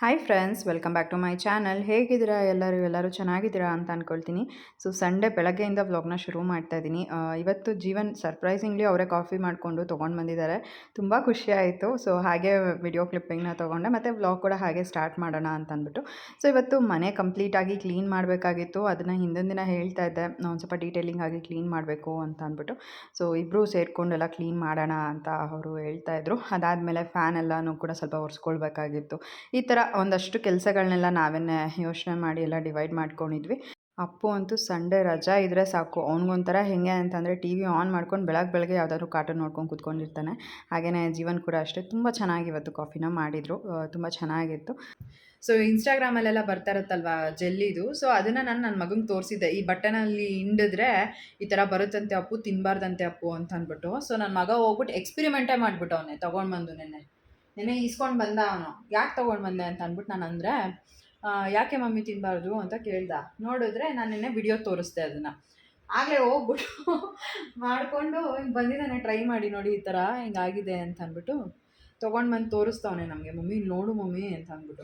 Hi friends welcome back to my channel ಹೇಗಿದ್ದೀರಾ? ಎಲ್ಲರೂ ಎಲ್ಲರೂ ಚೆನ್ನಾಗಿದ್ದೀರಾ ಅಂತ ಅಂದ್ಕೊಳ್ತೀನಿ ಸೊ ಸಂಡೇ ಬೆಳಗ್ಗೆಯಿಂದ ವ್ಲಾಗ್ನ ಶುರು ಮಾಡ್ತಾ ಇದ್ದೀನಿ ಇವತ್ತು ಜೀವನ್ ಸರ್ಪ್ರೈಸಿಂಗ್ಲಿ ಅವರೇ ಕಾಫಿ ಮಾಡಿಕೊಂಡು ತೊಗೊಂಡು ಬಂದಿದ್ದಾರೆ. ತುಂಬ ಖುಷಿ ಆಯಿತು. ಸೊ ಹಾಗೆ ವಿಡಿಯೋ ಕ್ಲಿಪ್ಪಿಂಗ್ನ ತೊಗೊಂಡೆ. ಮತ್ತು ವ್ಲಾಗ್ ಕೂಡ ಹಾಗೆ ಸ್ಟಾರ್ಟ್ ಮಾಡೋಣ ಅಂತ ಅಂದ್ಬಿಟ್ಟು. ಸೊ ಇವತ್ತು ಮನೆ ಕಂಪ್ಲೀಟಾಗಿ ಕ್ಲೀನ್ ಮಾಡಬೇಕಾಗಿತ್ತು. ಅದನ್ನು ಹಿಂದಿನ ದಿನ ಹೇಳ್ತಾ ಇದ್ದೆ. ಒಂದು ಸ್ವಲ್ಪ ಡೀಟೇಲಿಂಗ್ ಆಗಿ ಕ್ಲೀನ್ ಮಾಡಬೇಕು ಅಂತ ಅಂದ್ಬಿಟ್ಟು. ಸೊ ಇಬ್ಬರೂ ಸೇರಿಕೊಂಡೆಲ್ಲ ಕ್ಲೀನ್ ಮಾಡೋಣ ಅಂತ ಅವರು ಹೇಳ್ತಾ ಇದ್ರು. ಅದಾದಮೇಲೆ ಫ್ಯಾನ್ ಎಲ್ಲನೂ ಕೂಡ ಸ್ವಲ್ಪ ಒರೆಸ್ಕೊಳ್ಬೇಕಾಗಿತ್ತು. ಈ ಥರ ಒಂದಷ್ಟು ಕೆಲಸಗಳನ್ನೆಲ್ಲ ನಾವೇನೇ ಯೋಚನೆ ಮಾಡಿ ಎಲ್ಲ ಡಿವೈಡ್ ಮಾಡ್ಕೊಂಡಿದ್ವಿ. ಅಪ್ಪು ಅಂತೂ ಸಂಡೇ ರಜಾ ಇದ್ದರೆ ಸಾಕು. ಅವ್ನಿಗೊಂಥರ ಹೆಂಗೆ ಅಂತಂದರೆ ಟಿ ವಿ ಆನ್ ಮಾಡ್ಕೊಂಡು ಬೆಳಗ್ಗೆ ಬೆಳಗ್ಗೆ ಯಾವುದಾದ್ರು ಕಾರ್ಟೂನ್ ನೋಡ್ಕೊಂಡು ಕೂತ್ಕೊಂಡಿರ್ತಾನೆ. ಹಾಗೆಯೇ ಜೀವನ್ ಕೂಡ ಅಷ್ಟೇ ತುಂಬ ಚೆನ್ನಾಗಿ ಇವತ್ತು ಕಾಫಿನ ಮಾಡಿದರು. ತುಂಬ ಚೆನ್ನಾಗಿತ್ತು. ಸೊ ಇನ್ಸ್ಟಾಗ್ರಾಮಲ್ಲೆಲ್ಲ ಬರ್ತಾ ಇರುತ್ತಲ್ವಾ ಜೆಲ್ಲಿದು? ಸೊ ಅದನ್ನು ನಾನು ನನ್ನ ಮಗನಿಗೆ ತೋರಿಸಿದ್ದೆ. ಈ ಬಟನಲ್ಲಿ ಹಿಂಡಿದ್ರೆ ಈ ಥರ ಬರುತ್ತಂತೆ ಅಪ್ಪು ತಿನ್ನಬಾರ್ದಂತೆ ಅಪ್ಪು ಅಂತ ಅಂದ್ಬಿಟ್ಟು ಸೊ ನನ್ನ ಮಗ ಹೋಗ್ಬಿಟ್ಟು ಎಕ್ಸ್ಪಿರಿಮೆಂಟೇ ಮಾಡಿಬಿಟ್ಟು ಅವನೇ ತೊಗೊಂಡು ಬಂದು ನೆನ್ನೆ. ನೆನ್ನೆ ಇಸ್ಕೊಂಡು ಬಂದ ಅವನು. ಯಾಕೆ ತೊಗೊಂಡು ಬಂದೆ ಅಂತ ಅಂದ್ಬಿಟ್ಟು ನಾನು ಅಂದರೆ ಯಾಕೆ ಮಮ್ಮಿ ತಿನ್ನಬಾರ್ದು ಅಂತ ಕೇಳ್ದ. ನೋಡಿದ್ರೆ ನಾನು ನಿನ್ನೆ ವಿಡಿಯೋ ತೋರಿಸ್ದೆ ಅದನ್ನು. ಆಗಲೇ ಹೋಗ್ಬಿಟ್ಟು ಮಾಡಿಕೊಂಡು ಹಿಂಗೆ ಬಂದಿದ್ದಾನೆ ಟ್ರೈ ಮಾಡಿ ನೋಡಿ ಈ ಥರ ಹಿಂಗಾಗಿದೆ ಅಂತ ಅಂದ್ಬಿಟ್ಟು ತೊಗೊಂಡು ಬಂದು ತೋರಿಸ್ತವನೆ ನಮಗೆ. ಮಮ್ಮಿ ನೋಡು ಮಮ್ಮಿ ಅಂತ ಅಂದ್ಬಿಟ್ಟು.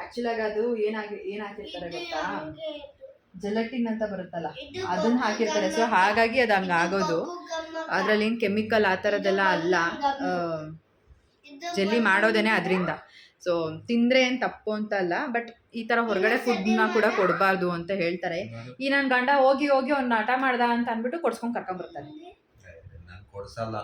ಆ್ಯಕ್ಚುಲಾಗಿ ಅದು ಏನಾಗಿ ಏನು ಹಾಕಿರ್ತಾರೆ ಗೊತ್ತಾ? ಜೆಲಟಿನ್ ಅಂತ ಬರುತ್ತಲ್ಲ ಅದನ್ನ ಹಾಕಿರ್ತಾರೆ. ಸೊ ಹಾಗಾಗಿ ಅದು ಹಂಗೆ ಆಗೋದು. ಅದರಲ್ಲಿ ಏನು ಕೆಮಿಕಲ್ ಆ ಥರದ್ದೆಲ್ಲ ಅಲ್ಲ. ಜೆಲ್ಲಿ ಮಾಡೋದೇನೆ ಅದರಿಂದ. ಸೊ ತಿಂದ್ರೆ ಏನು ತಪ್ಪು ಅಂತ ಅಲ್ಲ ಬಟ್ ಈ ಥರ ಹೊರಗಡೆ ಫುಡ್ನ ಕೂಡ ಕೊಡಬಾರ್ದು ಅಂತ ಹೇಳ್ತಾರೆ. ಈ ನನ್ನ ಗಂಡ ಹೋಗಿ ಹೋಗಿ ಅವ್ನು ನಾಟ ಮಾಡ್ದ ಅಂತ ಅಂದ್ಬಿಟ್ಟು ಕೊಡ್ಸ್ಕೊಂಡು ಕೊಡ್ಸಲ್ಲ.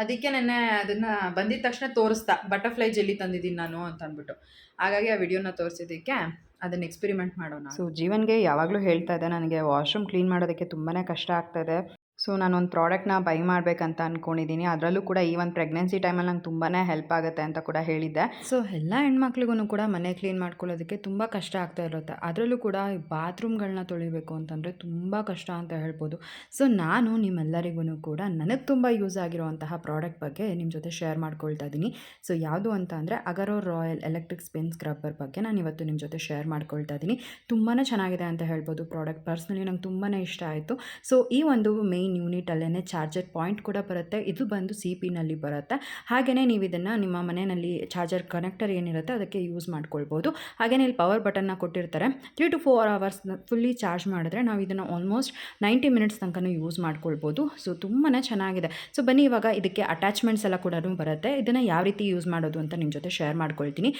ಅದಕ್ಕೆ ನೆನ್ನೆ ಅದನ್ನ ಬಂದಿದ ತಕ್ಷಣ ತೋರಿಸ್ತಾ ಬಟರ್ಫ್ಲೈ ಜೆಲ್ಲಿ ತಂದಿದ್ದೀನಿ ನಾನು ಅಂತ ಅಂದ್ಬಿಟ್ಟು. ಹಾಗಾಗಿ ಆ ವಿಡಿಯೋನ ತೋರಿಸಿದ್ದಕ್ಕೆ ಅದನ್ನ ಎಕ್ಸ್ಪೆರಿಮೆಂಟ್ ಮಾಡೋಣ ಸೊ ಜೀವನ್ಗೆ ಯಾವಾಗಲೂ ಹೇಳ್ತಾ ಇದೆ ನನಗೆ ವಾಶ್ರೂಮ್ ಕ್ಲೀನ್ ಮಾಡೋದಕ್ಕೆ ತುಂಬಾ ಕಷ್ಟ ಆಗ್ತಾಯಿದೆ ಸೊ ನಾನೊಂದು ಪ್ರಾಡಕ್ಟ್ನ ಬೈ ಮಾಡಬೇಕಂತ ಅಂದ್ಕೊಂಡಿದ್ದೀನಿ ಅದರಲ್ಲೂ ಕೂಡ ಈ ಒಂದು ಪ್ರೆಗ್ನೆನ್ಸಿ ಟೈಮಲ್ಲಿ ನಂಗೆ ತುಂಬಾ ಹೆಲ್ಪ್ ಆಗುತ್ತೆ ಅಂತ ಕೂಡ ಹೇಳಿದ್ದೆ. ಸೊ ಎಲ್ಲ ಹೆಣ್ಮಕ್ಳಿಗೂ ಕೂಡ ಮನೆ ಕ್ಲೀನ್ ಮಾಡ್ಕೊಳ್ಳೋದಕ್ಕೆ ತುಂಬ ಕಷ್ಟ ಆಗ್ತಾ ಇರುತ್ತೆ. ಅದರಲ್ಲೂ ಕೂಡ ಬಾತ್ರೂಮ್ಗಳನ್ನ ತೊಳಿಬೇಕು ಅಂತಂದರೆ ತುಂಬ ಕಷ್ಟ ಅಂತ ಹೇಳ್ಬೋದು. ಸೊ ನಾನು ನಿಮ್ಮೆಲ್ಲರಿಗೂ ಕೂಡ ನನಗೆ ತುಂಬ ಯೂಸ್ ಆಗಿರುವಂತಹ ಪ್ರಾಡಕ್ಟ್ ಬಗ್ಗೆ ನಿಮ್ಮ ಜೊತೆ ಶೇರ್ ಮಾಡ್ಕೊಳ್ತಾ ಇದ್ದೀನಿ ಸೊ ಯಾವುದು ಅಂತ ಅಂದರೆ Agaro royal electric spin scrubber ಬಗ್ಗೆ ನಾನು ಇವತ್ತು ನಿಮ್ಮ ಜೊತೆ ಶೇರ್ ಮಾಡ್ಕೊಳ್ತಾ ಇದ್ದೀನಿ ತುಂಬಾ ಚೆನ್ನಾಗಿದೆ ಅಂತ ಹೇಳ್ಬೋದು ಪ್ರಾಡಕ್ಟ್. ಪರ್ಸ್ನಲಿ ನಂಗೆ ತುಂಬಾ ಇಷ್ಟ ಆಯಿತು. ಸೊ ಈ ಒಂದು ಮೇಯ್ನ್ ಯೂನಿಟಲ್ಲೇ ಚಾರ್ಜರ್ ಪಾಯಿಂಟ್ ಕೂಡ ಬರುತ್ತೆ. ಇದು ಬಂದು ಸಿ ಪಿನಲ್ಲಿ ಬರುತ್ತೆ. ಹಾಗೆಯೇ ನೀವು ಇದನ್ನು ನಿಮ್ಮ ಮನೆಯಲ್ಲಿ ಚಾರ್ಜರ್ ಕನೆಕ್ಟರ್ ಏನಿರುತ್ತೆ ಅದಕ್ಕೆ ಯೂಸ್ ಮಾಡ್ಕೊಳ್ಬೋದು. ಹಾಗೆಯೇ ಇಲ್ಲಿ ಪವರ್ ಬಟನ್ನ ಕೊಟ್ಟಿರ್ತಾರೆ. Three to four hours fully charge ಮಾಡಿದ್ರೆ ನಾವು ಇದನ್ನು ಆಲ್ಮೋಸ್ಟ್ ನೈಂಟಿ ಮಿನಿಟ್ಸ್ ತನಕ ಯೂಸ್ ಮಾಡ್ಕೊಳ್ಬೋದು. ಸೊ ತುಂಬಾ ಚೆನ್ನಾಗಿದೆ. ಸೊ ಬನ್ನಿ ಇವಾಗ ಇದಕ್ಕೆ ಅಟ್ಯಾಚ್ಮೆಂಟ್ಸ್ ಎಲ್ಲ ಕೂಡ ಬರುತ್ತೆ. ಇದನ್ನು ಯಾವ ರೀತಿ ಯೂಸ್ ಮಾಡೋದು ಅಂತ ನಿಮ್ಮ ಜೊತೆ ಶೇರ್ ಮಾಡ್ಕೊಳ್ತೀನಿ.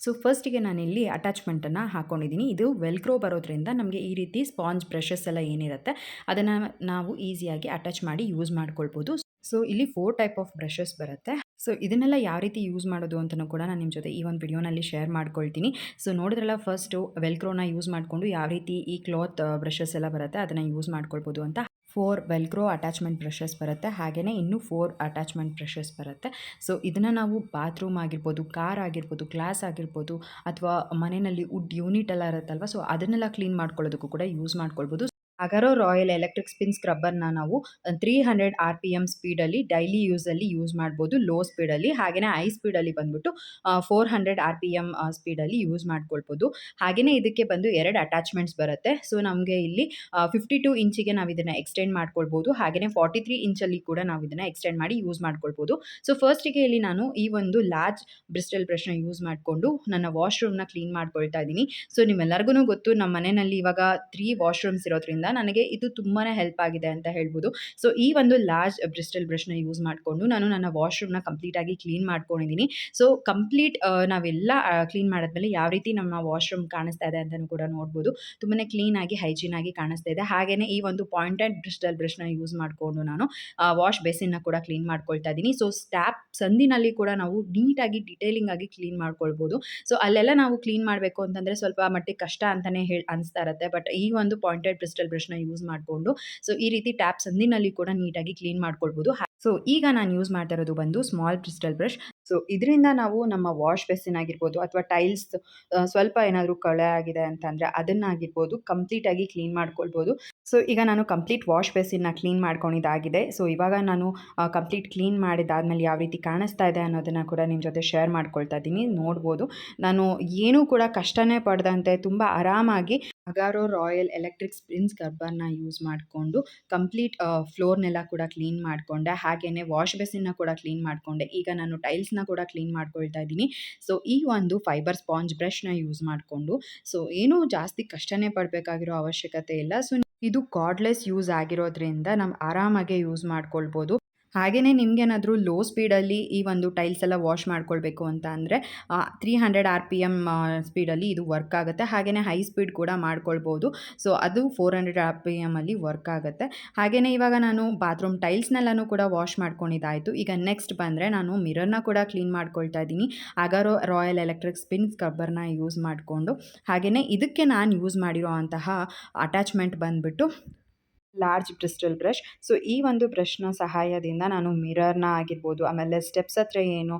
ಸೊ ಫಸ್ಟಿಗೆ ನಾನಿಲ್ಲಿ ಅಟ್ಯಾಚ್ಮೆಂಟನ್ನು ಹಾಕ್ಕೊಂಡಿದ್ದೀನಿ ಇದು ವೆಲ್ಕ್ರೋ ಬರೋದ್ರಿಂದ ನಮಗೆ ಈ ರೀತಿ ಸ್ಪಾಂಜ್ ಬ್ರಷಸ್ ಎಲ್ಲ ಏನಿರುತ್ತೆ, ಅದನ್ನು ನಾವು ಈಸಿಯಾಗಿ ಅಟ್ಯಾಚ್ ಮಾಡಿ ಯೂಸ್ ಮಾಡ್ಕೊಳ್ಬೋದು. ಸೊ ಇಲ್ಲಿ ಫೋರ್ ಟೈಪ್ ಆಫ್ ಬ್ರಷಸ್ ಬರುತ್ತೆ. ಸೊ ಇದನ್ನೆಲ್ಲ ಯಾವ ರೀತಿ ಯೂಸ್ ಮಾಡೋದು ಅಂತಲೂ ಕೂಡ ನಾನು ನಿಮ್ಮ ಜೊತೆ ಈ ಒಂದು ವಿಡಿಯೋನಲ್ಲಿ ಶೇರ್ ಮಾಡ್ಕೊಳ್ತೀನಿ. ಸೊ ನೋಡಿದ್ರಲ್ಲ ಫಸ್ಟು ವೆಲ್ಕ್ರೋನ ಯೂಸ್ ಮಾಡಿಕೊಂಡು ಯಾವ ರೀತಿ ಈ ಕ್ಲಾತ್ ಬ್ರಷಸ್ ಎಲ್ಲ ಬರುತ್ತೆ, ಅದನ್ನು ಯೂಸ್ ಮಾಡ್ಕೊಳ್ಬೋದು ಅಂತ. ಫೋರ್ ವೆಲ್ಕ್ರೋ ಅಟ್ಯಾಚ್ಮೆಂಟ್ ಬ್ರಷಸ್ ಬರುತ್ತೆ ಹಾಗೆಯೇ ಇನ್ನೂ ಫೋರ್ ಅಟ್ಯಾಚ್ಮೆಂಟ್ ಬ್ರಷಸ್ ಬರುತ್ತೆ. ಸೊ ಇದನ್ನು ನಾವು ಬಾತ್ರೂಮ್ ಆಗಿರ್ಬೋದು ಕಾರ್ ಆಗಿರ್ಬೋದು ಗ್ಲಾಸ್ ಆಗಿರ್ಬೋದು, ಅಥವಾ ಮನೆಯಲ್ಲಿ ವುಡ್ ಯೂನಿಟ್ ಎಲ್ಲ ಇರುತ್ತಲ್ವ ಸೊ ಅದನ್ನೆಲ್ಲ ಕ್ಲೀನ್ ಮಾಡ್ಕೊಳ್ಳೋದಕ್ಕೂ ಕೂಡ ಯೂಸ್ ಮಾಡ್ಕೊಳ್ಬೋದು. ಅಗರೋ ರಾಯಲ್ ಎಲೆಕ್ಟ್ರಿಕ್ ಸ್ಪಿನ್ ಸ್ಕ್ರಬ್ಬರ್ನ ನಾವು three hundred R P M ಸ್ಪೀಡಲ್ಲಿ daily ಯೂಸಲ್ಲಿ ಯೂಸ್ ಮಾಡ್ಬೋದು ಲೋ ಸ್ಪೀಡಲ್ಲಿ ಹಾಗೆಯೇ ಹೈ ಸ್ಪೀಡಲ್ಲಿ ಬಂದ್ಬಿಟ್ಟು four hundred R P M ಸ್ಪೀಡಲ್ಲಿ use ಮಾಡ್ಕೊಳ್ಬೋದು. ಹಾಗೆಯೇ ಇದಕ್ಕೆ ಬಂದು ಎರಡು ಅಟ್ಯಾಚ್ಮೆಂಟ್ಸ್ ಬರುತ್ತೆ. ಸೊ ನಮಗೆ ಇಲ್ಲಿ ಫಿಫ್ಟಿ ಟು ಇಂಚಿಗೆ ನಾವು ಇದನ್ನು ಎಕ್ಸ್ಟೆಂಡ್ ಮಾಡ್ಕೊಳ್ಬೋದು. ಹಾಗೆಯೇ ಫಾರ್ಟಿ ತ್ರೀ ಇಂಚಲ್ಲಿ ಕೂಡ ನಾವು ಇದನ್ನು ಎಕ್ಸ್ಟೆಂಡ್ ಮಾಡಿ ಯೂಸ್ ಮಾಡ್ಕೊಳ್ಬೋದು. ಸೊ ಫಸ್ಟಿಗೆ ಇಲ್ಲಿ ನಾನು ಈ ಒಂದು ಲಾರ್ಜ್ ಬ್ರಿಸ್ಟಲ್ ಬ್ರಷ್ನ ಯೂಸ್ ಮಾಡಿಕೊಂಡು ನನ್ನ ವಾಶ್ರೂಮ್ನ ಕ್ಲೀನ್ ಮಾಡ್ಕೊಳ್ತಾ ಇದ್ದೀನಿ. ಸೊ ನಿಮ್ಮೆಲ್ಲರಿಗೂ ಗೊತ್ತು ನಮ್ಮ ಮನೆಯಲ್ಲಿ ಇವಾಗ ತ್ರೀ ವಾಶ್ರೂಮ್ಸ್ ಇರೋದ್ರಿಂದ ನನಗೆ ಇದು ತುಂಬಾ ಹೆಲ್ಪ್ ಆಗಿದೆ ಅಂತ ಹೇಳ್ಬೋದು. ಸೊ ಈ ಒಂದು ಲಾರ್ಜ್ ಬ್ರಿಸ್ಟಲ್ ಬ್ರಷ್ನ ಯೂಸ್ ಮಾಡಿಕೊಂಡು ನಾನು ನನ್ನ ವಾಶ್ರೂಮ್ನ ಕಂಪ್ಲೀಟಾಗಿ ಕ್ಲೀನ್ ಮಾಡ್ಕೊಂಡಿದ್ದೀನಿ. ಸೊ ಕಂಪ್ಲೀಟ್ ನಾವೆಲ್ಲ ಕ್ಲೀನ್ ಮಾಡಿದ್ಮೇಲೆ ಯಾವ ರೀತಿ ನಮ್ಮ ವಾಶ್ರೂಮ್ ಕಾಣಿಸ್ತಾ ಇದೆ ಅಂತಲೂ ಕೂಡ ನೋಡ್ಬೋದು. ತುಂಬಾ ಆಗಿ ಹೈಜೀನ್ ಆಗಿ ಕಾಣಿಸ್ತಾ ಇದೆ. ಹಾಗೆಯೇ ಈ ಒಂದು ಪಾಯಿಂಟೆಡ್ ಬ್ರಿಸ್ಟಲ್ ಬ್ರಷ್ನ ಯೂಸ್ ಮಾಡಿಕೊಂಡು ನಾನು ವಾಶ್ ಬೇಸಿನ್ನ ಕೂಡ ಕ್ಲೀನ್ ಮಾಡ್ಕೊಳ್ತಾ ಇದ್ದೀನಿ. ಸೊ ಸ್ಟ್ಯಾಪ್ ಸಂದಿನಲ್ಲಿ ಕೂಡ ನಾವು ನೀಟಾಗಿ ಡಿಟೇಲಿಂಗ್ ಆಗಿ ಕ್ಲೀನ್ ಮಾಡ್ಕೊಳ್ಬೋದು. ಸೊ ಅಲ್ಲೆಲ್ಲ ನಾವು ಕ್ಲೀನ್ ಮಾಡಬೇಕು ಅಂತಂದರೆ ಸ್ವಲ್ಪ ಮಟ್ಟಿಗೆ ಕಷ್ಟ ಅಂತಲೇ ಹೇಳಿ, ಅನಿಸ್ತಾ ಇರುತ್ತೆ. ಬಟ್ ಈ ಒಂದು ಪಾಯಿಂಟೆಡ್ ಬ್ರಿಸ್ಟಲ್ ಬ್ರಷ್ನ ಯೂಸ್ ಮಾಡಿಕೊಂಡು ಸೊ ಈ ರೀತಿ ಟ್ಯಾಪ್ ಸಂದಿನಲ್ಲಿ ಕೂಡ ನೀಟಾಗಿ ಕ್ಲೀನ್ ಮಾಡ್ಕೊಳ್ಬೋದು. ಸೊ ಈಗ ನಾನು ಯೂಸ್ ಮಾಡ್ತಾ ಇರೋದು ಬಂದು ಸ್ಮಾಲ್ ಕ್ರಿಸ್ಟಲ್ ಬ್ರಷ್ ಸೊ ಇದರಿಂದ ನಾವು ನಮ್ಮ ವಾಶ್ ಬೇಸಿನ್ ಆಗಿರ್ಬೋದು ಅಥವಾ ಟೈಲ್ಸ್ ಸ್ವಲ್ಪ ಏನಾದರೂ ಕಳೆ ಆಗಿದೆ ಅಂತಂದರೆ ಅದನ್ನಾಗಿರ್ಬೋದು ಕಂಪ್ಲೀಟಾಗಿ ಕ್ಲೀನ್ ಮಾಡ್ಕೊಳ್ಬೋದು. ಸೊ ಈಗ ನಾನು ಕಂಪ್ಲೀಟ್ ವಾಶ್ ಬೇಸಿನ್ನ ಕ್ಲೀನ್ ಮಾಡ್ಕೊಂಡಿದ್ದಾಗಿದೆ. ಸೊ ಇವಾಗ ನಾನು ಕಂಪ್ಲೀಟ್ ಕ್ಲೀನ್ ಮಾಡಿದಾದ್ಮೇಲೆ ಯಾವ ರೀತಿ ಕಾಣಿಸ್ತಾ ಇದೆ ಅನ್ನೋದನ್ನು ಕೂಡ ನಿಮ್ಮ ಜೊತೆ ಶೇರ್ ಮಾಡ್ಕೊಳ್ತಾ ಇದ್ದೀನಿ. ನೋಡ್ಬೋದು. ನಾನು ಏನೂ ಕೂಡ ಕಷ್ಟನೇ ಪಡೆದಂತೆ, ತುಂಬ ಆರಾಮಾಗಿ ಅಗಾರೋ ರಾಯಲ್ ಎಲೆಕ್ಟ್ರಿಕ್ ಸ್ಪ್ರಿನ್ಸ್ ಸ್ಕ್ರಬ್ಬರ್ನ ಯೂಸ್ ಮಾಡಿಕೊಂಡು ಕಂಪ್ಲೀಟ್ ಫ್ಲೋರ್ನೆಲ್ಲ ಕೂಡ ಕ್ಲೀನ್ ಮಾಡಿಕೊಂಡೆ. ಹಾಗೆಯೇ ವಾಶ್ ಬೇಸಿನ್ನ ಕೂಡ ಕ್ಲೀನ್ ಮಾಡಿಕೊಂಡೆ. ಈಗ ನಾನು ಟೈಲ್ಸ್ನ ಕೂಡ ಕ್ಲೀನ್ ಮಾಡ್ಕೊಳ್ತಾ ಇದ್ದೀನಿ. ಸೊ, ಈ ಒಂದು ಫೈಬರ್ ಸ್ಪಾಂಜ್ ಬ್ರಷ್ನ ಯೂಸ್ ಮಾಡಿಕೊಂಡು, ಸೊ, ಏನೂ ಜಾಸ್ತಿ ಕಷ್ಟನೇ ಪಡಬೇಕಾಗಿರೋ ಅವಶ್ಯಕತೆ ಇಲ್ಲ. ಸೊ, ಇದು ಕಾರ್ಡ್ಲೆಸ್ ಯೂಸ್ ಆಗಿರೋದ್ರಿಂದ ನಾವು ಆರಾಮಾಗೆ ಯೂಸ್ ಮಾಡ್ಕೊಳ್ಬೋದು. ಹಾಗೆಯೇ ನಿಮಗೇನಾದರೂ ಲೋ ಸ್ಪೀಡಲ್ಲಿ ಈ ಒಂದು ಟೈಲ್ಸ್ ಎಲ್ಲ ವಾಶ್ ಮಾಡ್ಕೊಳ್ಬೇಕು ಅಂತ ಅಂದರೆ three hundred R P M ಸ್ಪೀಡಲ್ಲಿ ಇದು ವರ್ಕ್ ಆಗುತ್ತೆ. ಹಾಗೆಯೇ ಹೈ ಸ್ಪೀಡ್ ಕೂಡ ಮಾಡ್ಕೊಳ್ಬೋದು. ಸೊ ಅದು ಫೋರ್ ಹಂಡ್ರೆಡ್ ಆರ್ ಪಿ ಎಮ್ಮಲ್ಲಿ ವರ್ಕ್ ಆಗುತ್ತೆ. ಹಾಗೆಯೇ ಇವಾಗ ನಾನು ಬಾತ್ರೂಮ್ ಟೈಲ್ಸ್ನೆಲ್ಲನೂ ಕೂಡ ವಾಶ್ ಮಾಡ್ಕೊಂಡಿದ್ದಾಯಿತು. ಈಗ ನೆಕ್ಸ್ಟ್ ಬಂದರೆ ನಾನು ಮಿರರ್ನ ಕೂಡ ಕ್ಲೀನ್ ಮಾಡ್ಕೊಳ್ತಾ ಇದ್ದೀನಿ. ಅಗಾರೋ ರಾಯಲ್ ಎಲೆಕ್ಟ್ರಿಕ್ ಸ್ಪಿನ್ ಸ್ಕ್ರಬ್ಬರ್ನ ಯೂಸ್ ಮಾಡಿಕೊಂಡು ಹಾಗೆಯೇ ಇದಕ್ಕೆ ನಾನು ಯೂಸ್ ಮಾಡಿರೋ ಅಂತಹ ಅಟ್ಯಾಚ್ಮೆಂಟ್ ಬಂದುಬಿಟ್ಟು ಲಾರ್ಜ್ ಬ್ರಿಸ್ಟಲ್ ಬ್ರಷ್ ಸೊ ಈ ಒಂದು ಬ್ರಷ್ನ ಸಹಾಯದಿಂದ ನಾನು ಮಿರರ್ನ ಆಗಿರ್ಬೋದು, ಆಮೇಲೆ ಸ್ಟೆಪ್ಸ್ ಹತ್ರ ಏನು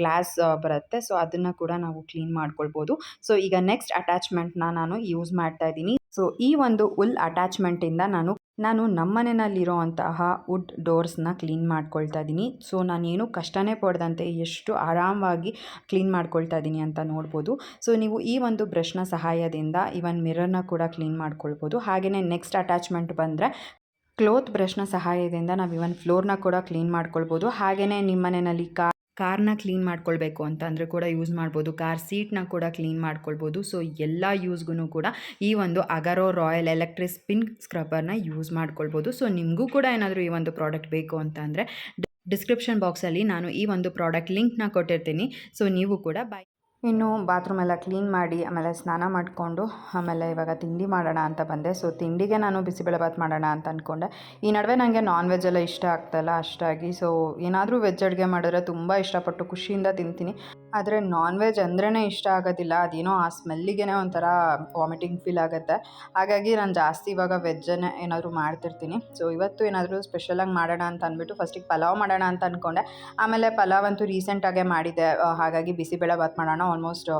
ಗ್ಲಾಸ್ ಬರುತ್ತೆ. ಸೊ ಅದನ್ನು ಕೂಡ ನಾವು ಕ್ಲೀನ್ ಮಾಡ್ಕೊಳ್ಬೋದು. ಸೊ ಈಗ ನೆಕ್ಸ್ಟ್ ಅಟ್ಯಾಚ್ಮೆಂಟ್ನ ನಾನು ಯೂಸ್ ಮಾಡ್ತಾ ಇದ್ದೀನಿ. ಸೊ ಈ ಒಂದು ಉಲ್ ಅಟ್ಯಾಚ್ಮೆಂಟಿಂದ ನಾನು ನಾನು ನಮ್ಮನೆಯಲ್ಲಿರೋ ಅಂತಹ ವುಡ್ ಡೋರ್ಸ್ನ ಕ್ಲೀನ್ ಮಾಡ್ಕೊಳ್ತಾ ಇದ್ದೀನಿ. ಸೊ, ನಾನೇನು ಕಷ್ಟನೇ ಪಡ್ದಂತೆ ಎಷ್ಟು ಆರಾಮವಾಗಿ ಕ್ಲೀನ್ ಮಾಡ್ಕೊಳ್ತಾ ಇದ್ದೀನಿ ಅಂತ ನೋಡ್ಬೋದು. ಸೊ, ನೀವು ಈ ಒಂದು ಬ್ರಷ್ನ ಸಹಾಯದಿಂದ ಇವನ್ ಮಿರರ್ನ ಕೂಡ ಕ್ಲೀನ್ ಮಾಡ್ಕೊಳ್ಬೋದು. ಹಾಗೆಯೇ ನೆಕ್ಸ್ಟ್ ಅಟ್ಯಾಚ್ಮೆಂಟ್ ಬಂದರೆ ಕ್ಲೋತ್ ಬ್ರಷ್ನ ಸಹಾಯದಿಂದ ನಾವು ಇವನ್ ಫ್ಲೋರ್ನ ಕೂಡ ಕ್ಲೀನ್ ಮಾಡ್ಕೊಳ್ಬೋದು. ಹಾಗೆಯೇ ನಿಮ್ಮ ಮನೆಯಲ್ಲಿ ಕಾ ಕಾರ್ನ ಕ್ಲೀನ್ ಮಾಡ್ಕೊಳ್ಬೇಕು ಅಂತ ಅಂದರೆ ಕೂಡ ಯೂಸ್ ಮಾಡ್ಬೋದು. ಕಾರ್ ಸೀಟ್ನ ಕೂಡ ಕ್ಲೀನ್ ಮಾಡ್ಕೊಳ್ಬೋದು. ಸೊ, ಎಲ್ಲ ಯೂಸ್ಗೂ ಕೂಡ ಈ ಒಂದು ಅಗರೋ ರಾಯಲ್ ಎಲೆಕ್ಟ್ರಿಕ್ ಸ್ಪಿನ್ ಸ್ಕ್ರಬ್ಬರ್ನ ಯೂಸ್ ಮಾಡ್ಕೊಳ್ಬೋದು. ಸೊ, ನಿಮಗೂ ಕೂಡ ಏನಾದರೂ ಈ ಒಂದು ಪ್ರಾಡಕ್ಟ್ ಬೇಕು ಅಂತ ಅಂದರೆ ಡಿಸ್ಕ್ರಿಪ್ಷನ್ ಬಾಕ್ಸಲ್ಲಿ ನಾನು ಈ ಒಂದು ಪ್ರಾಡಕ್ಟ್ ಲಿಂಕ್ನ ಕೊಟ್ಟಿರ್ತೀನಿ. ಸೊ, ನೀವು ಕೂಡ ಬೈ ಇನ್ನು ಬಾತ್ರೂಮ್ ಎಲ್ಲ ಕ್ಲೀನ್ ಮಾಡಿ, ಆಮೇಲೆ ಸ್ನಾನ ಮಾಡಿಕೊಂಡು, ಆಮೇಲೆ ಇವಾಗ ತಿಂಡಿ ಮಾಡೋಣ ಅಂತ ಬಂದೆ. ಸೊ ತಿಂಡಿಗೆ ನಾನು ಬಿಸಿಬೇಳೆಭಾತ್ ಮಾಡೋಣ ಅಂತ ಅಂದ್ಕೊಂಡೆ ಈ ನಡುವೆ ನನಗೆ ನಾನ್ ವೆಜ್ ಎಲ್ಲ ಇಷ್ಟ ಆಗ್ತಲ್ಲ ಅಷ್ಟಾಗಿ. ಸೊ ಏನಾದರೂ ವೆಜ್ ಅಡುಗೆ ಮಾಡಿದ್ರೆ ತುಂಬ ಇಷ್ಟಪಟ್ಟು ಖುಷಿಯಿಂದ ತಿಂತೀನಿ. ಆದರೆ ನಾನ್ ವೆಜ್ ಅಂದ್ರೇ ಇಷ್ಟ ಆಗೋದಿಲ್ಲ. ಅದೇನೋ ಆ ಸ್ಮೆಲ್ಲಿಗೆ ಒಂಥರ ವಾಮಿಟಿಂಗ್ ಫೀಲ್ ಆಗುತ್ತೆ. ಹಾಗಾಗಿ ನಾನು ಜಾಸ್ತಿ ಇವಾಗ ವೆಜ್ಜನ್ನೇ ಏನಾದರೂ ಮಾಡ್ತಿರ್ತೀನಿ. ಸೊ ಇವತ್ತು ಏನಾದರೂ ಸ್ಪೆಷಲಾಗಿ ಮಾಡೋಣ ಅಂತ ಅಂದ್ಬಿಟ್ಟು ಫಸ್ಟಿಗೆ ಪಲಾವ್ ಮಾಡೋಣ ಅಂತ ಅಂದ್ಕೊಂಡೆ ಆಮೇಲೆ ಪಲಾವ್ ಅಂತೂ ರೀಸೆಂಟಾಗೆ ಮಾಡಿದೆ ಹಾಗಾಗಿ ಬಿಸಿಬೇಳೆ ಬಾತ್ ಮಾಡೋಣ ಆಲ್ಮೋಸ್ಟ್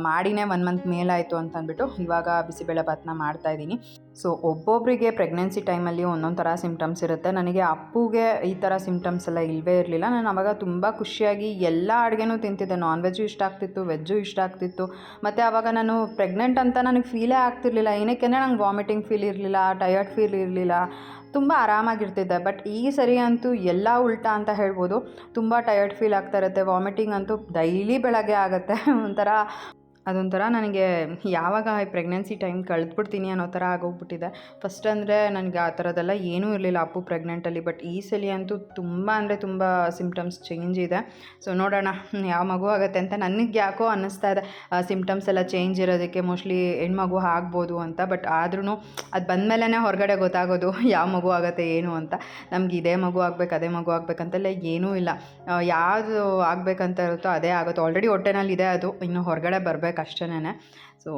ಮಾಡಿನೇ ಒನ್ ಮಂತ್ ಮೇಲಾಯಿತು ಅಂತ ಅಂದ್ಬಿಟ್ಟು ಇವಾಗ ಬಿಸಿಬೇಳೆ ಭಾತ್ನ ಮಾಡ್ತಾಯಿದ್ದೀನಿ ಸೊ ಒಬ್ಬೊಬ್ಬರಿಗೆ ಪ್ರೆಗ್ನೆನ್ಸಿ ಟೈಮಲ್ಲಿ ಒಂದೊಂದು ಥರ ಸಿಂಪ್ಟಮ್ಸ್ ಇರುತ್ತೆ. ನನಗೆ ಅಪ್ಪುಗೆ ಈ ಥರ ಸಿಮ್ಟಮ್ಸ್ ಎಲ್ಲ ಇಲ್ಲವೇ ಇರಲಿಲ್ಲ. ನಾನು ಅವಾಗ ತುಂಬ ಖುಷಿಯಾಗಿ ಎಲ್ಲ ಅಡುಗೆನೂ ತಿಂತಿದ್ದೆ. ನಾನ್ ವೆಜ್ಜು ಇಷ್ಟ ಆಗ್ತಿತ್ತು ವೆಜ್ಜು ಇಷ್ಟ ಆಗ್ತಿತ್ತು. ಮತ್ತು ಆವಾಗ ನಾನು ಪ್ರೆಗ್ನೆಂಟ್ ಅಂತ ನನಗೆ ಫೀಲೇ ಆಗ್ತಿರ್ಲಿಲ್ಲ. ಏನಕ್ಕೆ ನಂಗೆ ವಾಮಿಟಿಂಗ್ ಫೀಲ್ ಇರಲಿಲ್ಲ ಟಯರ್ಡ್ ಫೀಲ್ ಇರಲಿಲ್ಲ. ತುಂಬ ಆರಾಮಾಗಿರ್ತಿದ್ದೆ. ಬಟ್ ಈ ಸರಿ ಅಂತೂ ಎಲ್ಲ ಉಲ್ಟಾ ಅಂತ ಹೇಳ್ಬೋದು. ತುಂಬ ಟಯರ್ಡ್ ಫೀಲ್ ಆಗ್ತಾ ಇರುತ್ತೆ. ವಾಮಿಟಿಂಗ್ ಅಂತೂ ಡೈಲಿ ಬೆಳಗ್ಗೆ ಆಗುತ್ತೆ. ಒಂಥರ ಅದೊಂಥರ ನನಗೆ ಯಾವಾಗ ಈ ಪ್ರೆಗ್ನೆನ್ಸಿ ಟೈಮ್ ಕಳೆದ್ಬಿಡ್ತೀನಿ ಅನ್ನೋ ಥರ ಆಗೋಗ್ಬಿಟ್ಟಿದೆ. ಫಸ್ಟ್ ಅಂದರೆ ನನಗೆ ಆ ಥರದ್ದೆಲ್ಲ ಏನೂ ಇರಲಿಲ್ಲ ಅಪ್ಪು ಪ್ರೆಗ್ನೆಂಟಲ್ಲಿ ಬಟ್ ಈ ಸಲ ಅಂತೂ ತುಂಬ ಅಂದರೆ ತುಂಬ ಸಿಂಪ್ಟಮ್ಸ್ ಚೇಂಜ್ ಇದೆ. ಸೊ ನೋಡೋಣ, ಯಾವ ಮಗು ಆಗುತ್ತೆ ಅಂತ ನನಗೆ ಯಾಕೋ ಅನ್ನಿಸ್ತಾ ಇದೆ. ಸಿಂಪ್ಟಮ್ಸ್ ಎಲ್ಲ ಚೇಂಜ್ ಇರೋದಕ್ಕೆ ಮೋಸ್ಟ್ಲಿ ಹೆಣ್ಮಗು ಆಗ್ಬೋದು ಅಂತ ಬಟ್ ಆದ್ರೂ ಅದು ಬಂದಮೇಲೆ ಹೊರಗಡೆ ಗೊತ್ತಾಗೋದು ಯಾವ ಮಗು ಆಗುತ್ತೆ, ಏನು ಅಂತ. ನಮ್ಗೆ ಇದೇ ಮಗು ಆಗ್ಬೇಕು, ಅದೇ ಮಗು ಆಗ್ಬೇಕಂತೆಲ್ಲ ಏನೂ ಇಲ್ಲ. ಯಾವುದು ಆಗಬೇಕಂತ ಇರುತ್ತೋ ಅದೇ ಆಗುತ್ತೆ. ಆಲ್ರೆಡಿ ಹೊಟ್ಟೆನಲ್ಲಿ ಇದೆ ಅದು, ಇನ್ನು ಹೊರಗಡೆ ಬರಬೇಕು? ಅಷ್ಟೇನೆ ಸೊ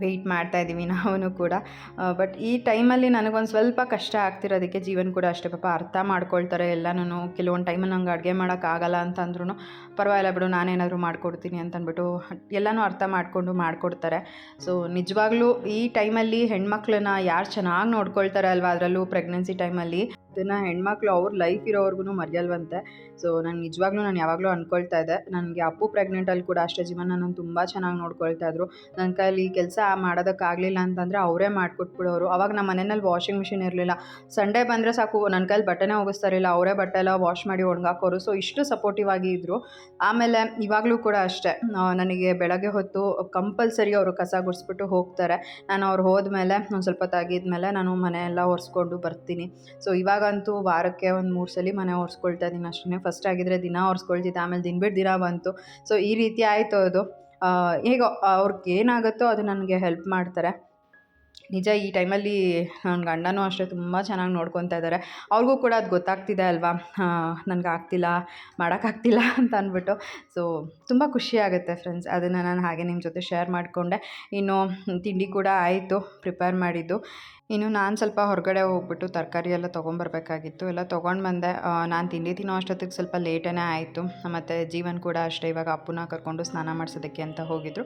ವೆಯ್ಟ್ ಮಾಡ್ತಾ ಇದ್ದೀವಿ ನಾವು ಕೂಡ. ಬಟ್ ಈ ಟೈಮಲ್ಲಿ ನನಗೊಂದು ಸ್ವಲ್ಪ ಕಷ್ಟ ಆಗ್ತಿರೋದಕ್ಕೆ ಜೀವನ್ ಕೂಡ ಅಷ್ಟೇ ಪಾಪ ಅರ್ಥ ಮಾಡ್ಕೊಳ್ತಾರೆ ಎಲ್ಲನೂ ಕೆಲವೊಂದು ಟೈಮಲ್ಲಿ ನಂಗೆ ಅಡುಗೆ ಮಾಡೋಕ್ಕಾಗಲ್ಲ ಅಂತಂದ್ರೂ ಪರವಾಗಿಲ್ಲ ಬಿಡು, ನಾನೇನಾದರೂ ಮಾಡ್ಕೊಡ್ತೀನಿ ಅಂತಂದ್ಬಿಟ್ಟು ಎಲ್ಲನೂ ಅರ್ಥ ಮಾಡಿಕೊಂಡು ಮಾಡಿಕೊಡ್ತಾರೆ. ಸೊ ನಿಜವಾಗ್ಲೂ ಈ ಟೈಮಲ್ಲಿ ಹೆಣ್ಮಕ್ಳನ್ನ ಯಾರು ಚೆನ್ನಾಗಿ ನೋಡ್ಕೊಳ್ತಾರೆ ಅಲ್ವಾ ಅದರಲ್ಲೂ ಪ್ರೆಗ್ನೆನ್ಸಿ ಟೈಮಲ್ಲಿ ಅದನ್ನು ಹೆಣ್ಮಕ್ಳು ಅವ್ರ ಲೈಫ್ ಇರೋವರೆಗೂ ಮರೆಯಲ್ವಂತೆ. ಸೊ ನಾನು ನಿಜವಾಗ್ಲೂ ನಾನು ಯಾವಾಗಲೂ ಅಂದ್ಕೊಳ್ತಾ ಇದ್ದೆ. ನನಗೆ ಅಪ್ಪು ಪ್ರೆಗ್ನೆಂಟಲ್ಲಿ ಕೂಡ ಅಷ್ಟೇ. ಜೀವನ ನಾನು ತುಂಬ ಚೆನ್ನಾಗಿ ನೋಡ್ಕೊಳ್ತಾ ಇದ್ರು. ನನ್ನ ಕೈಲಿ ಕೆಲಸ ಮಾಡೋದಕ್ಕಾಗಲಿಲ್ಲ ಅಂತಂದರೆ ಅವರೇ ಮಾಡಿಕೊಟ್ಬಿಡೋರು ಅವಾಗ ನಮ್ಮ ಮನೆಯಲ್ಲಿ ವಾಷಿಂಗ್ ಮಿಷಿನ್ ಇರಲಿಲ್ಲ. ಸಂಡೇ ಬಂದರೆ ಸಾಕು ನನ್ನ ಕೈಲಿ ಬಟ್ಟೆನೇ ಒಗಿಸ್ತಾ ಇರಲಿಲ್ಲ ಅವರೇ ಬಟ್ಟೆ ಎಲ್ಲ ವಾಶ್ ಮಾಡಿ ಒಣಗಾಕೋರು. ಸೊ ಇಷ್ಟು ಸಪೋರ್ಟಿವ್ ಆಗಿ ಇದ್ದರು ಆಮೇಲೆ ಇವಾಗಲೂ ಕೂಡ ಅಷ್ಟೇ. ನನಗೆ ಬೆಳಗ್ಗೆ ಹೊತ್ತು ಕಂಪಲ್ಸರಿ ಅವರು ಕಸ ಗುಡಿಸ್ಬಿಟ್ಟು ಹೋಗ್ತಾರೆ. ನಾನು ಅವ್ರು ಹೋದ್ಮೇಲೆ, ಒಂದು ಸ್ವಲ್ಪ ತೆಗಿದ್ಮೇಲೆ ನಾನು ಮನೆ ಎಲ್ಲ ಒರೆಸ್ಕೊಂಡು ಬರ್ತೀನಿ. ಸೊ ಇವಾಗಂತೂ ವಾರಕ್ಕೆ ಒಂದು ಮೂರು ಸಲ ಮನೆ ಒರೆಸ್ಕೊಳ್ತಾ ಇದ್ದೀನಿ ಅಷ್ಟೇ ಫಸ್ಟ್ ಆಗಿದ್ರೆ ದಿನ ಒರೆಸ್ಕೊಳ್ತಿದ್ದೆ, ಆಮೇಲೆ ದಿನ ದಿನ ಬಂತು. ಸೊ ಈ ರೀತಿ ಆಯಿತು ಅದು. ಹೇಗೋ ಅವ್ರಿಗೆ ಏನಾಗುತ್ತೋ ಅದು ನನಗೆ ಹೆಲ್ಪ್ ಮಾಡ್ತಾರೆ. ನಿಜ, ಈ ಟೈಮಲ್ಲಿ ನನ್ನ ಗಂಡನೂ ಅಷ್ಟೇ ತುಂಬ ಚೆನ್ನಾಗಿ ನೋಡ್ಕೊತಾ ಇದ್ದಾರೆ ಅವ್ರಿಗೂ ಕೂಡ ಅದು ಗೊತ್ತಾಗ್ತಿದೆ ಅಲ್ವಾ? ನನಗೆ ಆಗ್ತಿಲ್ಲ ಮಾಡೋಕ್ಕಾಗ್ತಿಲ್ಲ ಅಂತ ಅಂದ್ಬಿಟ್ಟು ಸೊ ತುಂಬ ಖುಷಿ ಆಗುತ್ತೆ ಫ್ರೆಂಡ್ಸ್ ಅದನ್ನು ನಾನು ಹಾಗೆ ನಿಮ್ಮ ಜೊತೆ ಶೇರ್ ಮಾಡಿಕೊಂಡೆ. ಇನ್ನು ತಿಂಡಿ ಕೂಡ ಆಯಿತು ಪ್ರಿಪೇರ್ ಮಾಡಿದ್ದು. ಇನ್ನು ನಾನು ಸ್ವಲ್ಪ ಹೊರಗಡೆ ಹೋಗ್ಬಿಟ್ಟು ತರಕಾರಿ ಎಲ್ಲ ತೊಗೊಂಬರ್ಬೇಕಾಗಿತ್ತು. ಎಲ್ಲ ತೊಗೊಂಡು ಬಂದೆ. ನಾನು ತಿಂಡಿ ತಿನ್ನೋ ಅಷ್ಟೊತ್ತಿಗೆ ಸ್ವಲ್ಪ ಲೇಟೇ ಆಯಿತು. ಮತ್ತು ಜೀವನ್ ಕೂಡ ಅಷ್ಟೇ, ಇವಾಗ ಅಪ್ಪನ ಕರ್ಕೊಂಡು ಸ್ನಾನ ಮಾಡಿಸೋದಕ್ಕೆ ಅಂತ ಹೋಗಿದ್ರು.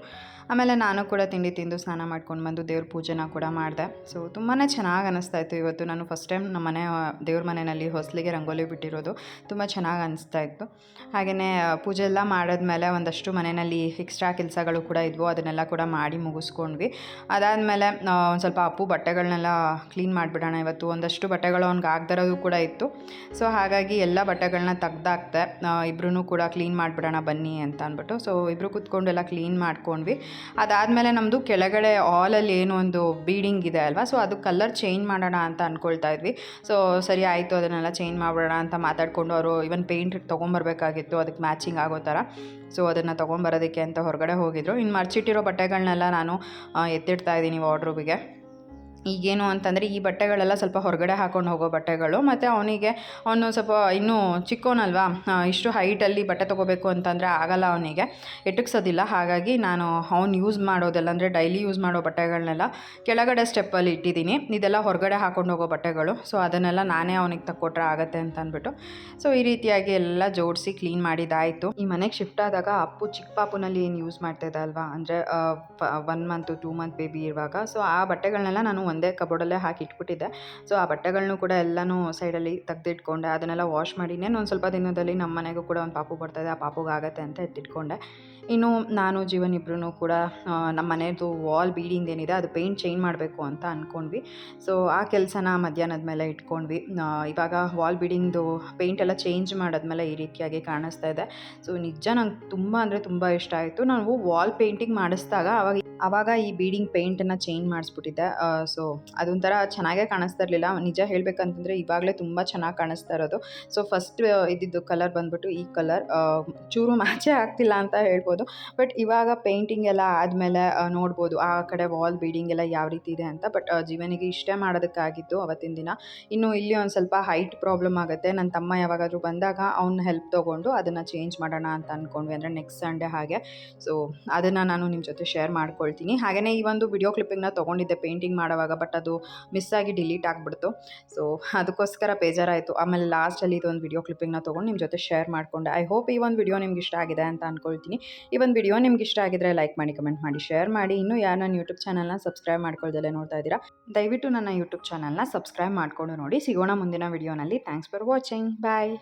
ಆಮೇಲೆ ನಾನು ಕೂಡ ತಿಂಡಿ ತಿಂದು ಸ್ನಾನ ಮಾಡ್ಕೊಂಡು ಬಂದು ದೇವ್ರ ಪೂಜೆನ ಕೂಡ ಮಾಡಿದೆ. ಸೊ ತುಂಬಾ ಚೆನ್ನಾಗಿ ಅನ್ನಿಸ್ತಾ ಇತ್ತು ಇವತ್ತು. ನಾನು ಫಸ್ಟ್ ಟೈಮ್ ನಮ್ಮ ಮನೆ, ದೇವ್ರ ಮನೆಯಲ್ಲಿ ಹೊಸಲಿಗೆ ರಂಗೋಲಿ ಬಿಟ್ಟಿರೋದು. ತುಂಬ ಚೆನ್ನಾಗಿ ಅನಿಸ್ತಾ ಇತ್ತು. ಹಾಗೆಯೇ ಪೂಜೆ ಎಲ್ಲ ಮಾಡಿದ್ಮೇಲೆ ಒಂದಷ್ಟು ಮನೆಯಲ್ಲಿ ಎಕ್ಸ್ಟ್ರಾ ಕೆಲಸಗಳು ಕೂಡ ಇದ್ವು. ಅದನ್ನೆಲ್ಲ ಕೂಡ ಮಾಡಿ ಮುಗಿಸ್ಕೊಂಡ್ವಿ. ಅದಾದಮೇಲೆ ಒಂದು ಸ್ವಲ್ಪ ಅಪ್ಪು ಬಟ್ಟೆಗಳನ್ನೆಲ್ಲ ಕ್ಲೀನ್ ಮಾಡಿಬಿಡೋಣ ಇವತ್ತು. ಒಂದಷ್ಟು ಬಟ್ಟೆಗಳು ಅವ್ನಿಗೆ ಆಗ್ದಿರೋದು ಕೂಡ ಇತ್ತು. ಸೊ ಹಾಗಾಗಿ ಎಲ್ಲ ಬಟ್ಟೆಗಳನ್ನ ತೆಗ್ದಾಕ್ತೆ. ಇಬ್ಬರೂ ಕೂಡ ಕ್ಲೀನ್ ಮಾಡಿಬಿಡೋಣ ಬನ್ನಿ ಅಂತ ಅಂದ್ಬಿಟ್ಟು. ಸೊ ಇಬ್ಬರು ಕೂತ್ಕೊಂಡು ಎಲ್ಲ ಕ್ಲೀನ್ ಮಾಡ್ಕೊಂಡ್ವಿ. ಅದಾದಮೇಲೆ ನಮ್ಮದು ಕೆಳಗಡೆ ಆಲಲ್ಲಿ ಏನೋ ಒಂದು ಬೀಡಿಂಗ್ ಇದೆ ಅಲ್ವಾ? ಸೊ ಅದು ಕಲರ್ ಚೇಂಜ್ ಮಾಡೋಣ ಅಂತ ಅಂದ್ಕೊಳ್ತಾ ಇದ್ವಿ. ಸೊ ಸರಿ ಆಯಿತು, ಅದನ್ನೆಲ್ಲ ಚೇಂಜ್ ಮಾಡಿಬಿಡೋಣ ಅಂತ ಮಾತಾಡಿಕೊಂಡು ಅವರು ಇವನ್ ಪೇಂಟ್ ತೊಗೊಂಬರ್ಬೇಕಾಗಿತ್ತು. ಅದಕ್ಕೆ ಮ್ಯಾಚಿಂಗ್ ಆಗೋ ಥರ. ಸೊ ಅದನ್ನು ತೊಗೊಂಬರೋದಕ್ಕೆ ಅಂತ ಹೊರಗಡೆ ಹೋಗಿದ್ರು. ಇನ್ನು ಮರ್ಚಿಟ್ಟಿರೋ ಬಟ್ಟೆಗಳನ್ನೆಲ್ಲ ನಾನು ಎತ್ತಿಡ್ತಾ ಇದ್ದೀನಿ ವಾರ್ಡ್ರೋಬಿಗೆ. ಈಗೇನು ಅಂತಂದರೆ ಈ ಬಟ್ಟೆಗಳೆಲ್ಲ ಸ್ವಲ್ಪ ಹೊರಗಡೆ ಹಾಕೊಂಡು ಹೋಗೋ ಬಟ್ಟೆಗಳು ಮತ್ತು ಅವನಿಗೆ ಅವನು ಸ್ವಲ್ಪ ಇನ್ನೂ ಚಿಕ್ಕೋನಲ್ವಾ ಇಷ್ಟು ಹೈಟಲ್ಲಿ ಬಟ್ಟೆ ತೊಗೋಬೇಕು ಅಂತಂದರೆ ಆಗಲ್ಲ ಅವನಿಗೆ. ಎಟಕ್ಸೋದಿಲ್ಲ. ಹಾಗಾಗಿ ನಾನು ಅವ್ನು ಯೂಸ್ ಮಾಡೋದೆಲ್ಲ ಅಂದರೆ ಡೈಲಿ ಯೂಸ್ ಮಾಡೋ ಬಟ್ಟೆಗಳನ್ನೆಲ್ಲ ಕೆಳಗಡೆ ಸ್ಟೆಪ್ಪಲ್ಲಿ ಇಟ್ಟಿದ್ದೀನಿ. ಇದೆಲ್ಲ ಹೊರಗಡೆ ಹಾಕೊಂಡು ಹೋಗೋ ಬಟ್ಟೆಗಳು. ಸೊ ಅದನ್ನೆಲ್ಲ ನಾನೇ ಅವನಿಗೆ ತಕ್ಕೊಟ್ರೆ ಆಗತ್ತೆ ಅಂತ ಅಂದ್ಬಿಟ್ಟು. ಸೊ ಈ ರೀತಿಯಾಗಿ ಎಲ್ಲ ಜೋಡಿಸಿ ಕ್ಲೀನ್ ಮಾಡಿದ್ದಾಯಿತು ಈ ಮನೆಗೆ ಶಿಫ್ಟ್ ಆದಾಗ ಅಪ್ಪು ಚಿಕ್ಕ ಪಾಪುನಲ್ಲಿ ಏನು ಯೂಸ್ ಮಾಡ್ತಾ ಅಲ್ವಾ? ಅಂದರೆ one month two month baby ಇರುವಾಗ. ಸೊ ಆ ಬಟ್ಟೆಗಳನ್ನೆಲ್ಲ ನಾನು ಒಂದೇ ಕಬೋರ್ಡಲ್ಲೇ ಹಾಕಿ ಇಟ್ಬಿಟ್ಟಿದ್ದೆ ಸೊ ಆ ಬಟ್ಟೆಗಳನ್ನೂ ಕೂಡ ಎಲ್ಲನೂ ಸೈಡಲ್ಲಿ ತೆಗೆದಿಟ್ಕೊಂಡೆ. ಅದನ್ನೆಲ್ಲ ವಾಶ್ ಮಾಡಿನೇ ಒಂದು ಸ್ವಲ್ಪ ದಿನದಲ್ಲಿ ನಮ್ಮ ಮನೆಗೂ ಕೂಡ ಒಂದು ಪಾಪು ಬರ್ತಾಯಿದೆ, ಆ ಪಾಪುಗೆ ಆಗತ್ತೆ ಅಂತ ಎತ್ತಿಟ್ಕೊಂಡೆ. ಇನ್ನು ನಾನು, ಜೀವನ್ ಇಬ್ಬರೂ ಕೂಡ ನಮ್ಮ ಮನೆಯದು ವಾಲ್ ಬೀಡಿಂಗ್ ಏನಿದೆ ಅದು ಪೇಂಟ್ ಚೇಂಜ್ ಮಾಡಬೇಕು ಅಂತ ಅಂದ್ಕೊಂಡ್ವಿ ಸೊ ಆ ಕೆಲಸನ ಮಧ್ಯಾಹ್ನದ ಮೇಲೆ ಇಟ್ಕೊಂಡ್ವಿ. ಇವಾಗ ವಾಲ್ ಬೀಡಿಂಗ್ದು ಪೇಂಟ್ ಎಲ್ಲ ಚೇಂಜ್ ಮಾಡಿದ್ಮೇಲೆ ಈ ರೀತಿಯಾಗಿ ಕಾಣಿಸ್ತಾ ಇದೆ. ಸೊ ನಿಜ ನಂಗೆ ತುಂಬ ಅಂದರೆ ತುಂಬ ಇಷ್ಟ ಆಯಿತು. ನಾವು ವಾಲ್ ಪೇಂಟಿಂಗ್ ಮಾಡಿಸಿದಾಗ ಅವಾಗ ಆವಾಗ ಈ ಬೀಡಿಂಗ್ ಪೇಂಟನ್ನು ಚೇಂಜ್ ಮಾಡಿಸ್ಬಿಟ್ಟಿದ್ದೆ. ಸೊ ಅದೊಂಥರ ಚೆನ್ನಾಗೇ ಕಾಣಿಸ್ತಾ ಇರಲಿಲ್ಲ ನಿಜ ಹೇಳಬೇಕಂತಂದರೆ ಇವಾಗಲೇ ತುಂಬ ಚೆನ್ನಾಗಿ ಕಾಣಿಸ್ತಾ ಇರೋದು. ಸೊ ಫಸ್ಟ್ ಇದ್ದಿದ್ದು ಕಲರ್ ಬಂದ್ಬಿಟ್ಟು ಈ ಕಲರ್. ಚೂರು ಮ್ಯಾಚೇ ಆಗ್ತಿಲ್ಲ ಅಂತ ಹೇಳ್ಬೋದು. ಬಟ್ ಇವಾಗ ಪೇಂಟಿಂಗ್ ಎಲ್ಲ ಆದಮೇಲೆ ನೋಡ್ಬೋದು. ಆ ಕಡೆ ವಾಲ್ ಬೀಡಿಂಗ್ ಎಲ್ಲ ಯಾವ ರೀತಿ ಇದೆ ಅಂತ. ಬಟ್ ಜೀವನಿಗೆ ಇಷ್ಟೇ ಮಾಡೋದಕ್ಕಾಗಿತ್ತು ಅವತ್ತಿನ ದಿನ. ಇನ್ನು ಇಲ್ಲಿ ಒಂದು ಸ್ವಲ್ಪ ಹೈಟ್ ಪ್ರಾಬ್ಲಮ್ ಆಗುತ್ತೆ. ನನ್ನ ತಮ್ಮ ಯಾವಾಗಾದರೂ ಬಂದಾಗ ಅವ್ನ ಹೆಲ್ಪ್ ತೊಗೊಂಡು ಅದನ್ನು ಚೇಂಜ್ ಮಾಡೋಣ ಅಂತ ಅಂದ್ಕೊಂಡ್ವಿ ಅಂದರೆ ನೆಕ್ಸ್ಟ್ ಸಂಡೇ ಹಾಗೆ. ಸೊ ಅದನ್ನು ನಾನು ನಿಮ್ಮ ಜೊತೆ ಶೇರ್ ಮಾಡ್ಕೊಳ್ತೀನಿ. ಹಾಗೆಯೇ ಈ ಒಂದು ವಿಡಿಯೋ ಕ್ಲಿಪ್ಪಿಂಗ್ನ ತೊಗೊಂಡಿದ್ದೆ ಪೇಂಟಿಂಗ್ ಮಾಡುವಾಗ ಬಟ್ ಅದು ಮಿಸ್ ಆಗಿ ಡಿಲೀಟ್ ಆಗಿಬಿಡ್ತು. ಸೊ ಅದಕ್ಕೋಸ್ಕರ ಬೇಜಾರಾಯಿತು. ಆಮೇಲೆ ಲಾಸ್ಟಲ್ಲಿ ಇದೊಂದು ವಿಡಿಯೋ ಕ್ಲಿಪ್ಪಿಂಗ್ನ ತೊಗೊಂಡು ನಿಮ್ಮ ಜೊತೆ ಶೇರ್ ಮಾಡಿಕೊಂಡೆ. ಐ ಹೋಪ್ ಈ ಒಂದು ವಿಡಿಯೋ ನಿಮ್ಗೆ ಇಷ್ಟ ಆಗಿದೆ ಅಂತ ಅಂದ್ಕೊಳ್ತೀನಿ ಈ ಒಂದು ವಿಡಿಯೋ ನಿಮ್ಗೆ ಇಷ್ಟ ಆಗಿದ್ರೆ ಲೈಕ್ ಮಾಡಿ ಕಮೆಂಟ್ ಮಾಡಿ ಶೇರ್ ಮಾಡಿ. ಇನ್ನೂ ಯಾರು ನನ್ನ ಯೂಟ್ಯೂಬ್ ಚಾನಲ್ನ ಸಬ್ಸ್ಕ್ರೈಬ್ ಮಾಡ್ಕೊಳ್ದಲ್ಲೇ ನೋಡ್ತಾ ಇದ್ದೀರಾ, ದಯವಿಟ್ಟು ನನ್ನ ಯೂಟ್ಯೂಬ್ ಚಾನಲ್ನ ಸಬ್ಸ್ಕ್ರೈಬ್ ಮಾಡಿಕೊಂಡು ನೋಡಿ. ಸಿಗೋಣ ಮುಂದಿನ ವಿಡಿಯೋನಲ್ಲಿ ಥ್ಯಾಂಕ್ಸ್ ಫಾರ್ ವಾಚಿಂಗ್ ಬಾಯ್